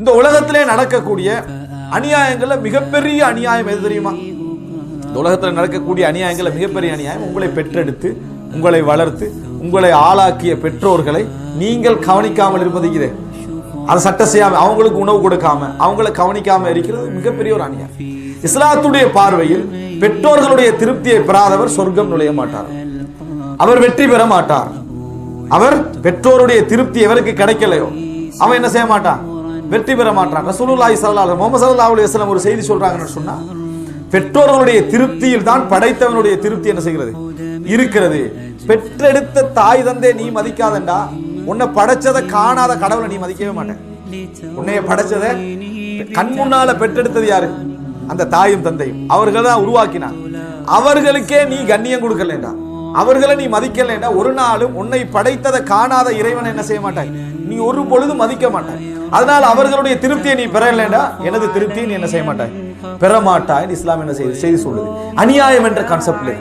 இந்த உலகத்திலே நடக்கக்கூடிய அநியாயங்கள்ல மிகப்பெரிய அநியாயம் எது தெரியுமா? இந்த உலகத்தில் நடக்கக்கூடிய அநியாயங்களை மிகப்பெரிய அநியாயம் உங்களை பெற்றெடுத்து உங்களை வளர்த்து உங்களை ஆளாக்கிய பெற்றோர்களை நீங்கள் கவனிக்காமல் இருப்பது இது. அதை சட்ட செய்யாம அவங்களுக்கு உணவு கொடுக்காம அவங்களை கவனிக்காம இருக்கிறது மிகப்பெரிய ஒரு அநியாயம். இஸ்லாத்துடைய பார்வையில் பெற்றோர்களுடைய திருப்தியை பெறாதவர் சொர்க்கம் நுழைய மாட்டார். அவர் வெற்றி பெற மாட்டார். அவர் பெற்றோருடைய திருப்தி எவருக்கு கிடைக்கலையோ அவன் என்ன செய்ய மாட்டான்? வெற்றி பெற மாட்டான் ரசூலுல்லாஹி சல்லாஹ் முகமது சல்லாஹ் அலுவலம் ஒரு செய்தி சொல்றாங்கன்னு சொன்னா பெற்றோர்களுடைய திருப்தியில் தான் படைத்தவனுடைய திருப்தி என்ன செய்கிறது? இருக்கிறது. பெற்றெடுத்த தாய் தந்தை நீ மதிக்காதண்டா. உன்னை படைச்சதை காணாத கடவுளை நீ மதிக்கவே மாட்டேன் உன்னைய படைச்சதை கண் முன்னால பெற்றெடுத்தது யாரு? அந்த தாயும் தந்தையும். அவர்கள் தான் உருவாக்கினார் அவர்களுக்கே நீ கண்ணியம் கொடுக்கலண்டா. அவர்களை நீ மதிக்கலைண்டா ஒரு நாளும் உன்னை படைத்ததை காணாத இறைவனை என்ன செய்ய மாட்டாய் நீ ஒரு பொழுதும் மதிக்க மாட்டாய். அதனால் அவர்களுடைய திருப்தியை நீ பெறலைண்டா எனது திருப்தியை நீ என்ன செய்ய மாட்டாய்? பெற மாட்டாய் இஸ்லாம் என்ன செய்து? செய்தி சொல்லுது. அநியாயம் என்ற கான்செப்ட்ல